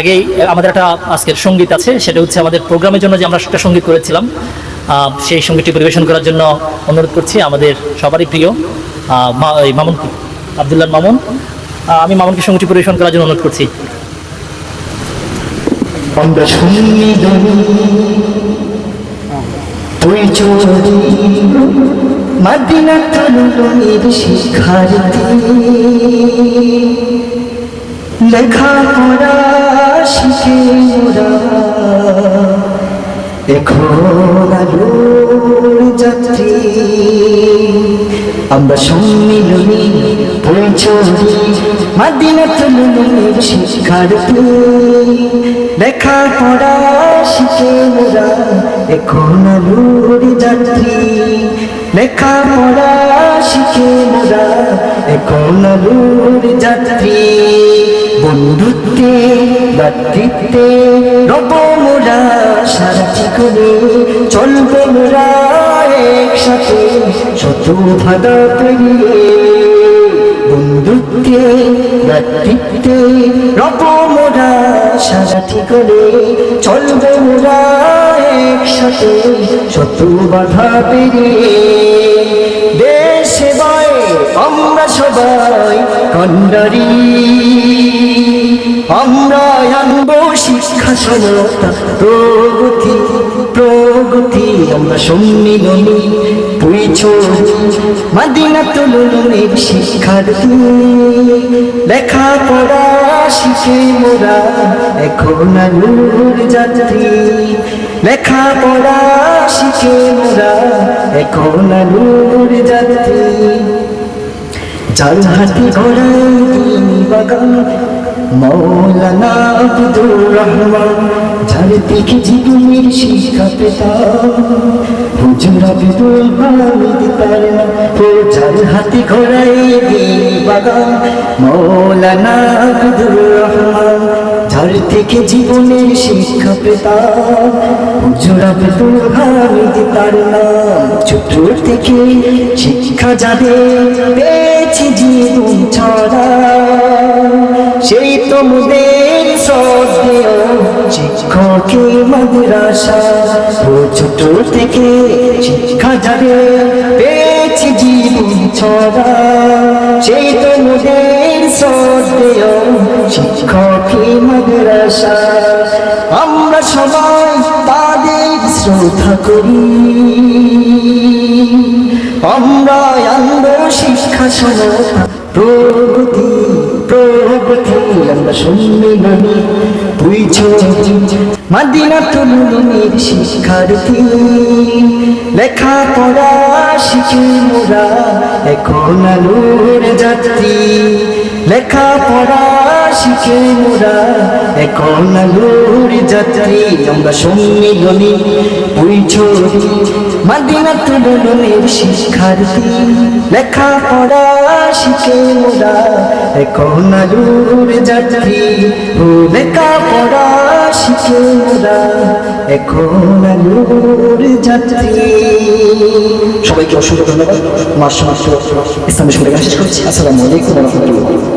আগেই আমাদের একটা আজকের সংগীত আছে, সেটা হচ্ছে আমাদের প্রোগ্রামের জন্য যে আমরা একটা সংগীত করেছিলাম সেই সঙ্গীতটি পরিবেশন করার জন্য অনুরোধ করছি আমাদের সবারই প্রিয় মামুন আবদুল্লাহ মামুন। আমি মামুনকে সঙ্গীতটি পরিবেশন করার জন্য অনুরোধ করছি। আমরা লেখাপড়া শিখে মোরা এখন আলোর যাত্রী। আমরা সম্মিলনী পৌঁছলি মাদিনা তরুণীর শিক্ষার্থী লেখাপড়া শিখে মোরা এখন আলোর যাত্রী। লেখাপড়া শিখে মোরা এখন আলোর যাত্রী। ভাতৃত্বে রব মোরা সারাটি করে চলবে মোরা একসাথে শত ভাদা পেরিয়ে। বন্ধুত্বে ভাতৃত্বে রব মোরা সারাটি করে চলবে মোরা একসাথে শত বাধা পেরিয়ে। দেশ আমরা সবাই কন্ডারি। আমরা আনব শিক্ষা সমতা প্রগতি প্রগতি, আমরা সম্মিলনী পুইছ মাদিনা তলুনের শিক্ষার্থী, লেখাপড়া শিখে মোরা এখন আলুর যাত্রী লেখাপড়া শিখে মোরা এখন আলুর যাত্রী যার হাতে দিন বাগান মৌলানা আব্দুর রহমান যার দেখে জীবনের শিক্ষা পেতাম হুজুর আব্দুল হামিদ তার। ও যার হাতে ঘোড়াই দিন বাগান মৌলানা আব্দুর রহমান যার থেকে জীবনের শিক্ষা পেতাম হুজুর আব্দুল হামিদ তার নাম ছোট থেকে শিক্ষা যাবে পেয়েছি জীবন সেই তোমদের শ্রদ্ধেয় শিক্ষকের মাদ্রাসা, ও ছোট থেকে শিক্ষা যাবে, পেয়েছি জীবন ছড়া। সেই তোমদের শ্রদ্ধেয় শিক্ষকের মাদ্রাসা। আমরা সবাই তাদের শ্রদ্ধা করি। আমরা আনন্দ শিক্ষা সমতা প্রগতি আমরা সম্মিলনী বুঝছ মাদিনা তরুণীর শিক্ষার্থী। লেখাপড়া শিখে মোরা এখন আলোর যাত্রী লেখাপড়া শিখে মোরা এখন আলোর যাত্রী আমরা সম্মিলনী বুঝছ মাদিনা তরুণীর শিক্ষার্থী। লেখাপড়া শিখে মোরা এখন আলোর যাত্রী ও লেখাপড়া শিখে মোরা এখন আলোর যাত্রী সবাইকে অসংখ্য ধন্যবাদ। মাস মাস ইসলামের সঙ্গে শেষ করছি। আসসালামু আলাইকুম রহমতুল্লাহ।